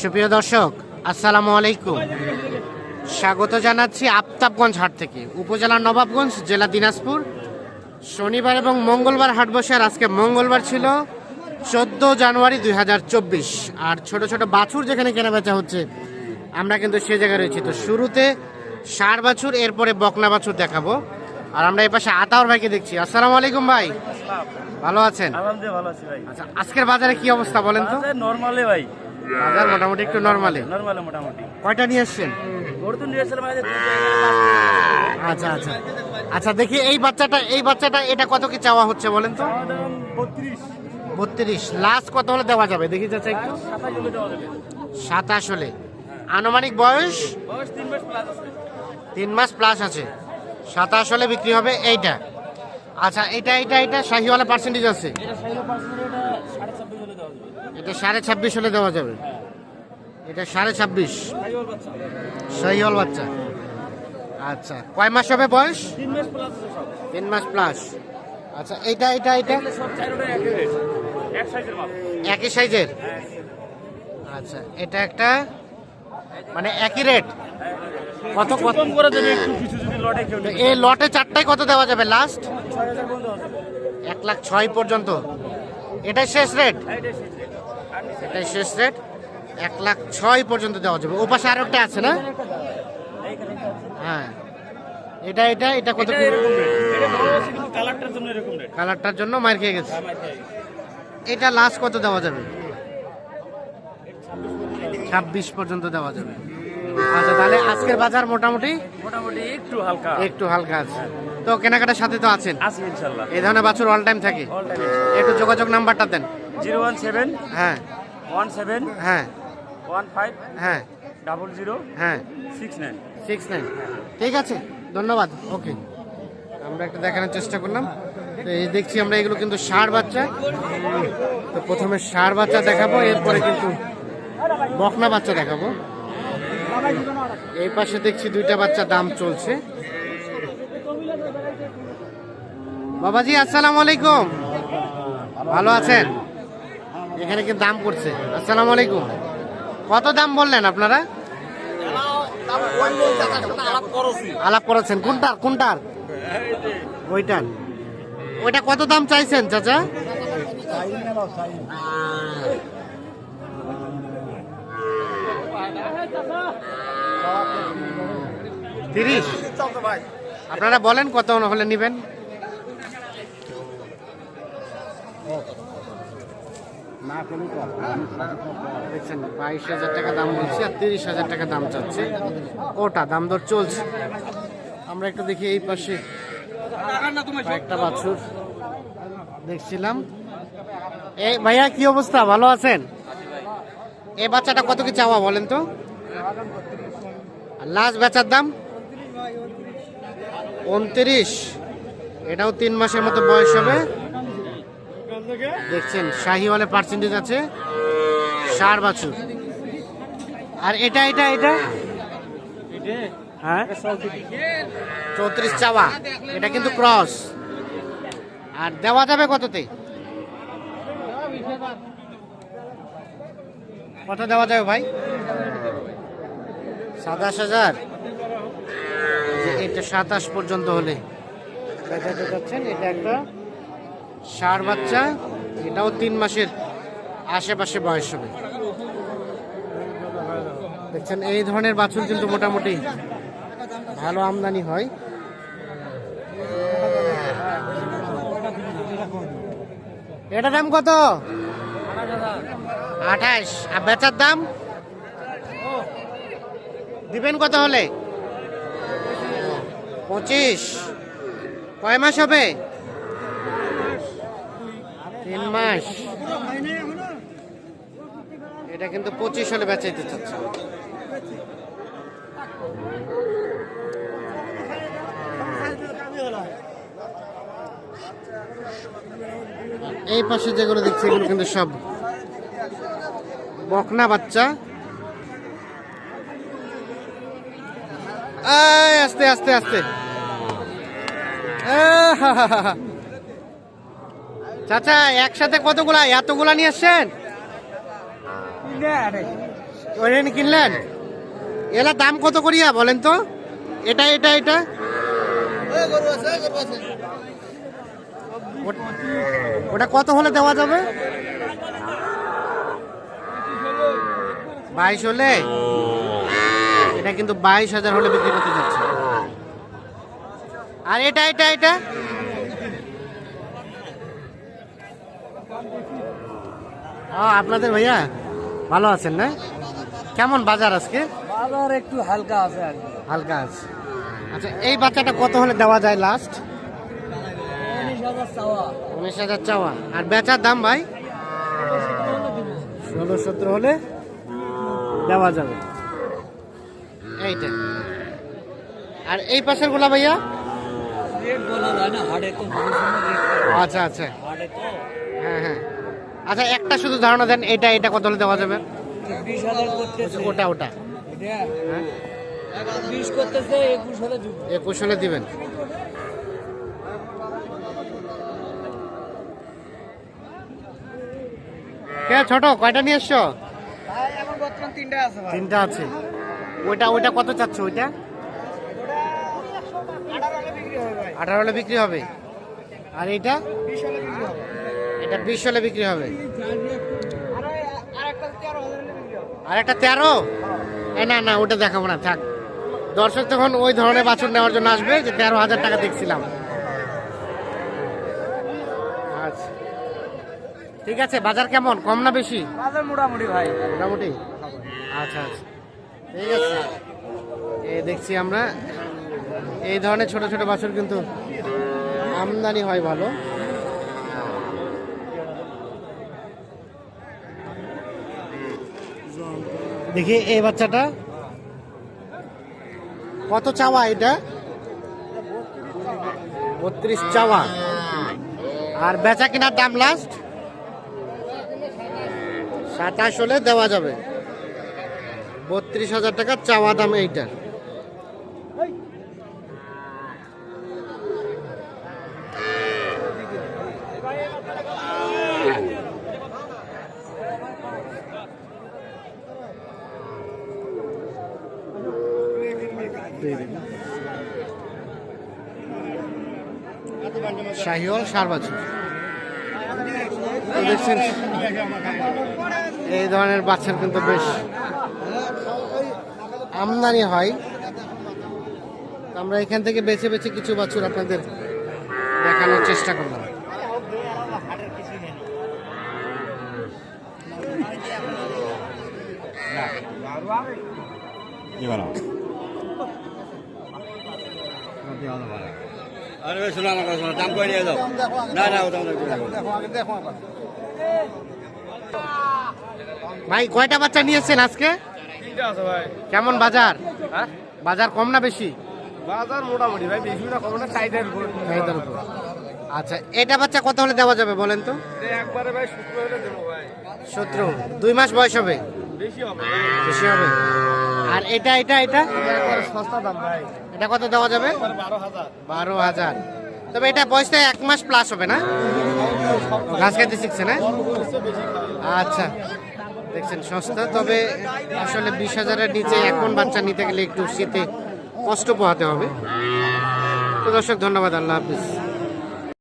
সুপ্রিয় দর্শক আসসালামু আলাইকুম। স্বাগত জানাচ্ছি আফতাবগঞ্জ হাট থেকে উপজেলা নবাবগঞ্জ জেলা দিনাজপুর। শনিবার এবং মঙ্গলবার হাট বসে আর আজকে মঙ্গলবার ছিল চোদ্দ জানুয়ারি দু হাজার চব্বিশ। আর ছোট ছোট বাছুর যেখানে কেনা বেচা হচ্ছে আমরা কিন্তু সে জায়গায় রয়েছি। তো শুরুতে ষাড় বাছুর এরপরে বকনা বাছুর দেখাবো। আর আমরা এই পাশে আতাউর ভাইকে দেখছি। আসসালামু আলাইকুম ভাই। ভালো আছেন? আচ্ছা আজকের বাজারে কি অবস্থা বলেন তো? নর্মালে ভাই। বাজার মোটামুটি একটু নর্মালে নর্মালে মোটামুটি। কয়টা নিয়ে আসছেন? গরু তো আজ আচ্ছা আচ্ছা। আচ্ছা দেখি এই বাচ্চাটা এই বাচ্চাটা এটা কত কি চাওয়া হচ্ছে বলেন তো? বত্রিশ। বত্রিশ। লাস্ট কত হলে দেওয়া যাবে? দেখি যাচ্ছে একটু। সাতাশ হলে আনুমানিক বয়স? বয়স তিন মাস প্লাস আছে। তিন মাস প্লাস আছে। সাতাশ হলে বিক্রি হবে এইটা। আচ্ছা এটা এটা এটা শাহিওয়ালা পার্সেন্টেজ আছে। এটা এটা সাড়ে ছাব্বিশ জমি দেওয়া যাবে। এটা সাড়ে ছাব্বিশ। এটা সাড়ে বাচ্চা। আচ্ছা। কয় মাস হবে বয়স? তিন মাস প্লাস আচ্ছা এইটা এটা এটা একই সাইজের আচ্ছা এটা একটা? মানে একই রেট কত কত? করে দেবে একটু কিছু যদি লটে কেউ এই লটে চারটায় কত দেওয়া যাবে লাস্ট এক লাখ ছয় পর্যন্ত। এটাই শেষ রেট এটাই শেষ রেট। এক লাখ ছয় পর্যন্ত দেওয়া যাবে। ও পাশে আরও একটা আছে না। হ্যাঁ। এটা এটা এটা কত? কালারটার জন্য মার খেয়ে গেছে। আমার খেয়ে গেছে। এটা লাস্ট কত দেওয়া যাবে? ছাব্বিশ পর্যন্ত দেওয়া যাবে। আচ্ছা তাহলে আজকের বাজার মোটামুটি? মোটামুটি একটু হালকা। একটু হালকা আছে। তো কেনাকাটার সাথে তো আছেন। আছে এই ধরনের বাছুর অল টাইম থাকে। একটু যোগাযোগ নাম্বারটা দেন। জিরো ওয়ান সেভেন হ্যাঁ। ওয়ান সেভেন হ্যাঁ। ওয়ান ফাইভ হ্যাঁ। ডাবল জিরো হ্যাঁ। সিক্স নাইন সিক্স নাইন ঠিক আছে ধন্যবাদ। ওকে আমরা একটা দেখানোর চেষ্টা করলাম। তো এই দেখছি আমরা এগুলো কিন্তু ষাঁড় বাচ্চা। তো প্রথমে ষাঁড় বাচ্চা দেখাবো এরপরে কিন্তু বকনা বাচ্চা দেখাবো। এই পাশে দেখছি দুইটা বাচ্চা দাম চলছে। বাবাজি আসসালামু আলাইকুম। ভালো আছেন? এখানে কি দাম করছে আসসালামু আলাইকুম। কত দাম বললেন আপনারা? আলাপ করেছেন। কোনটার কোনটার? ওইটার। ওইটা কত দাম চাইছেন, চাচা? তিরিশ। আপনারা বলেন কত হলে নেবেন? দেখছেন, বাইশ হাজার টাকা দাম বলছি আর তিরিশ হাজার টাকা দাম চাচ্ছে। ওটা দাম দর চলছে। আমরা একটু দেখি এই পাশে একটা বাছুর। দেখছিলাম। এই ভাইয়া, কি অবস্থা? ভালো আছেন? এই বাচ্চাটা কত কি চাওয়া বলেন তো? লাস্ট বেচার দাম? উনত্রিশ। এটাও তিন মাসের মতো বয়স হবে। দেখছেন শাহিওয়ালে পার্সেন্টেজ আছে। ষাট বাছুর। আর এটা এটা এটা? হ্যাঁ? চৌত্রিশ চাওয়া। এটা কিন্তু ক্রস আর দেওয়া যাবে কততে? কত দেওয়া যাবে ভাই? সাতাশ হাজার। এটা সাতাশ পর্যন্ত হলে। দেখাতে পাচ্ছেন এটা একটা ষাঁড় বাচ্চা, এটাও তিন মাসের আশেপাশে বয়স হবে। দেখছেন, এই ধরনের বাছুর কিন্তু মোটামুটি ভালো আমদানি হয়। এটা দাম কত? আঠাশ। আর বেচার দাম? দিবেন কত হলে? পঁচিশ। কয় মাস হবে? তিন মাস। এটা কিন্তু পঁচিশ হলে বেচাইতে চাচ্ছে এই পাশে যেগুলো দেখছি, এগুলো কিন্তু সব বকনা বাচ্চা। আস্তে আস্তে আস্তে। আহাহাহা। চাচা একসাথে কতগুলা? এতগুলা নিয়ে আসছেন? ওরেন কিনলেন? এলা দাম কত করিয়া বলেন তো? এটা এটা এটা? ওটা কত হলে দেওয়া যাবে? বাইশ হলে? এটা কিন্তু বাইশ হাজার হলে বিক্রি করতে যাচ্ছে। আর এটা এটা এটা? ও আপনাদের ভাইয়া? ভালো আছেন না? কেমন বাজার আজকে? বাজার একটু হালকা আছে আর হালকা আছে। আচ্ছা এই বাচ্চাটা কত হলে দেওয়া যায় লাস্ট উনিশ হাজার চাওয়া। আর বেচার দাম ভাই? ষোলো সতেরো হলে দেওয়া যাবে। এইটা। আর এই পাশেরগুলা ভাইয়া। আচ্ছা আচ্ছা। হ্যাঁ হ্যাঁ। আচ্ছা একটা শুধু ধারণা দেন এটা এটা কত হলে দেওয়া যাবে? ওটা ওটা। হ্যাঁ? একুশ হলে দিবেন। কে ছোট কয়টা নিয়ে এসছো? তিনটা আছে তিনটা আছে। ওইটা ওইটা কত চাচ্ছ ওইটা? আঠারো হলে বিক্রি হবে আর এইটা? এটা বিশ হলে বিক্রি হবে। আর একটা তেরো না না ওটা দেখাবো না থাক। দর্শক তখন ওই ধরনের বাছুর নেওয়ার জন্য আসবে যে তেরো হাজার টাকা দেখছিলাম। আচ্ছা। ঠিক আছে বাজার কেমন? কম না বেশি? বাজার মোটামুটি ভাই। মোটামুটি? আচ্ছা আচ্ছা। ঠিক আছে। এই দেখছি আমরা। এই ধরনের ছোট ছোট বাছুর কিন্তু আমদানি হয় ভালো। দেখি, এই বাচ্চাটা। কত চাওয়া এটা? বত্রিশ চাওয়া। আর বেচা কেনার দাম লাস্ট সাতাশ হলে দেওয়া যাবে। বত্রিশ হাজার টাকা চাওয়া দাম এইটার। সার বাছুর। দেখছেন, এই ধরনের বাচ্চার কিন্তু বেশ আমদানি হয়। আমরা এখান থেকে বেছে বেছে কিছু বাছুর আপনাদের দেখানোর চেষ্টা করলাম। আরে ভাই শোনো আমার কথা দাম করে নিয়ে যাও? না না ওটা আমাদের ভাই কয়টা বাচ্চা নিয়েছেন আজকে? তিনটা আছে ভাই। কেমন বাজার? হ্যাঁ? বাজার কম না বেশি? বাজার মোটামুটি ভাই বেশি না কম না চাহিদার উপর। চাহিদার উপর। আচ্ছা এটা বাচ্চা কত হলে দেওয়া যাবে বলেন তো? একবারে ভাই শুক্র হলে দেবো ভাই। সতেরো দুই মাস বয়স হবে? বেশি হবে। বেশি হবে। আর এটা এটা? এটা একবারে সস্তা দাম ভাই। এটা কত দেওয়া যাবে? বারো হাজার। তবে এটা বয়সটা এক মাস প্লাস হবে না? ঘাস খাইতে শিখছে না? আচ্ছা। দেখছেন, সস্তা। তবে আসলে বিশ হাজারের নিচে এখন বাচ্চা নিতে গেলে একটু শীতে কষ্ট পোহাতে হবে। তো দর্শক, ধন্যবাদ। আল্লাহ হাফিজ।